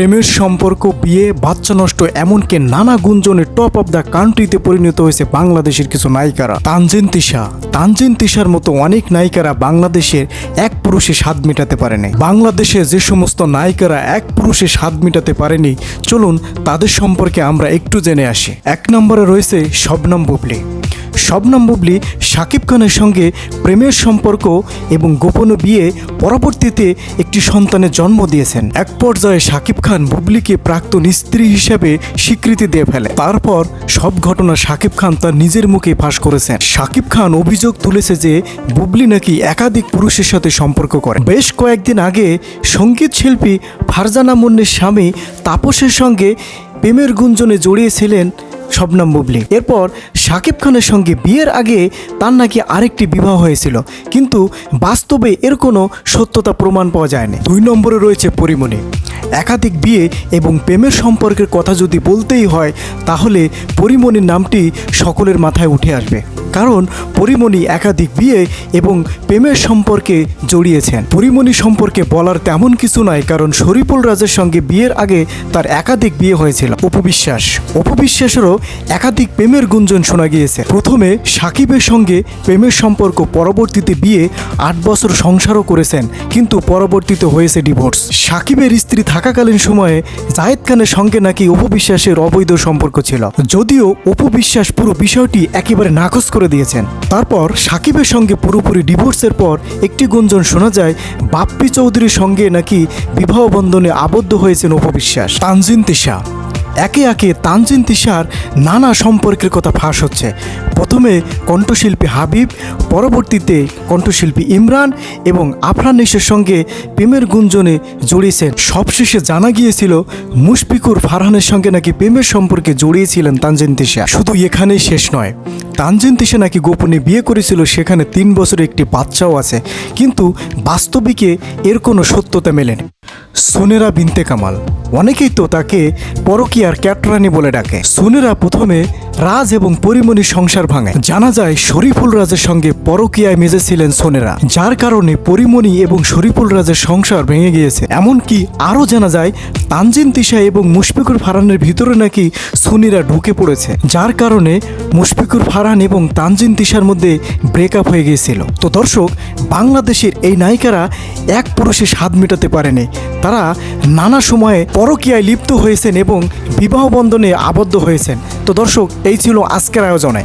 প্রেমের সম্পর্ক বিয়ে, বাচ্চা নষ্ট, এমনকি নানা গুঞ্জনে টপ অফ দ্য কান্ট্রিতে পরিণত হয়েছে বাংলাদেশের কিছু নায়িকারা। তানজিন তিশা। তানজিন তিশার মতো অনেক নায়িকারা বাংলাদেশের এক পুরুষে স্বাদ মেটাতে পারেনি। বাংলাদেশে যে সমস্ত নায়িকারা এক পুরুষে স্বাদ মেটাতে পারেনি, চলুন তাদের সম্পর্কে আমরা একটু জেনে আসি। এক নম্বরে রয়েছে শবনম বুবলি। শবনম বুবলি, শাকিব খানের সঙ্গে প্রেমের সম্পর্ক এবং গোপন বিয়ে পরবর্তীতে একটি সন্তানের জন্ম দিয়েছেন। এক পর্যায়ে শাকিব খান বুবলিকে প্রাক্তন স্ত্রী হিসেবে স্বীকৃতি দিয়ে ফেলে। তারপর সব ঘটনা শাকিব খান তার নিজের মুখে ফাঁস করেছেন। শাকিব খান অভিযোগ তুলেছে যে বুবলি নাকি একাধিক পুরুষের সাথে সম্পর্ক করে। বেশ কয়েকদিন আগে সংগীত শিল্পী ফারজানা মুন্নের স্বামী তাপসের সঙ্গে প্রেমের গুঞ্জনে জড়িয়েছিলেন শবনম বুবলি। এরপর শাকিব খানের সঙ্গে বিয়ের আগে তার নাকি আরেকটি বিবাহ হয়েছিল, কিন্তু বাস্তবে এর কোনো সত্যতা প্রমাণ পাওয়া যায়নি। দুই নম্বরে রয়েছে পরিমণি। একাধিক বিয়ে এবং প্রেমের সম্পর্কের কথা যদি বলতেই হয়, তাহলে পরিমণির নামটি সকলের মাথায় উঠে আসবে। কারণ পরিমণি একাধিক বিয়ে এবং প্রেমের সম্পর্কে জড়িয়েছেন। পরিমণি সম্পর্কে বলার তেমন কিছু নয় কারণ শরীফুল রাজের সঙ্গে বিয়ের আগে তার একাধিক বিয়ে হয়েছিল। অপবিশ্বাস। অপবিশ্বাসেরও একাধিক প্রেমের গুঞ্জন শোনা গিয়েছে। প্রথমে সাকিবের সঙ্গে প্রেমের সম্পর্ক, পরবর্তীতে বিয়ে আট বছর সংসারও করেছেন, কিন্তু পরবর্তীতে হয়েছে ডিভোর্স। সাকিবের স্ত্রী থাকাকালীন সময়ে জাহেদ খানের সঙ্গে নাকি অপবিশ্বাসের অবৈধ সম্পর্ক ছিল। যদিও অপবিশ্বাস পুরো বিষয়টি একেবারে নাকচ করে দিয়েছেন। তারপর সাকিবের সঙ্গে পুরোপুরি ডিভোর্সের পর একটি গুঞ্জন শোনা যায়, বাপ্পি চৌধুরীর সঙ্গে নাকি বিবাহ বন্ধনে আবদ্ধ হয়েছেন অপবিশ্বাস। তানজিন তিশা। একে একে তানজিন তিশার নানা সম্পর্কের কথা ফাঁস হচ্ছে। প্রথমে কণ্ঠশিল্পী হাবিব, পরবর্তীতে কণ্ঠশিল্পী ইমরান এবং আফরানিসের সঙ্গে প্রেমের গুঞ্জনে জড়িয়েছেন। সবশেষে জানা গিয়েছিল, মুশফিকুর ফারহানের সঙ্গে নাকি প্রেমের সম্পর্কে জড়িয়েছিলেন তানজিন তিশা। শুধু এখানেই শেষ নয় তানজিন তিশা নাকি গোপনে বিয়ে করেছিল, সেখানে তিন বছরের একটি বাচ্চাও আছে। কিন্তু বাস্তবিকে এর কোনো সত্যতা মেলেনি সোনেরা বিনতে কামাল। অনেকেই তো তাকে পরকিয়ার ক্যাটরানি বলে ডাকে। সোনেরা প্রথমে রাজ এবং পরিমণির সংসার ভাঙে। জানা যায়, শরীফুল রাজের সঙ্গে পরকিয়ায় মেজেছিলেন সোনেরা। যার কারণে পরিমণি এবং শরীফুল রাজের সংসার ভেঙে গিয়েছে। এমনকি আরও জানা যায় তানজিন তিশা এবং মুশফিকুর ফারহানের ভিতরে নাকি সুনিরা ঢুকে পড়েছে, যার কারণে মুশফিকুর ফারহান এবং তানজিন তিশার মধ্যে ব্রেকআপ হয়ে গিয়েছিল। তো দর্শক, বাংলাদেশের এই নায়িকারা এক পুরুষে স্বাদ মেটাতে পারেনি। তারা নানা সময়ে পরকীয়ায় লিপ্ত হয়েছেন এবং বিবাহ বন্ধনে আবদ্ধ হয়েছেন। তো দর্শক, এই ছিল আজকের আয়োজনে।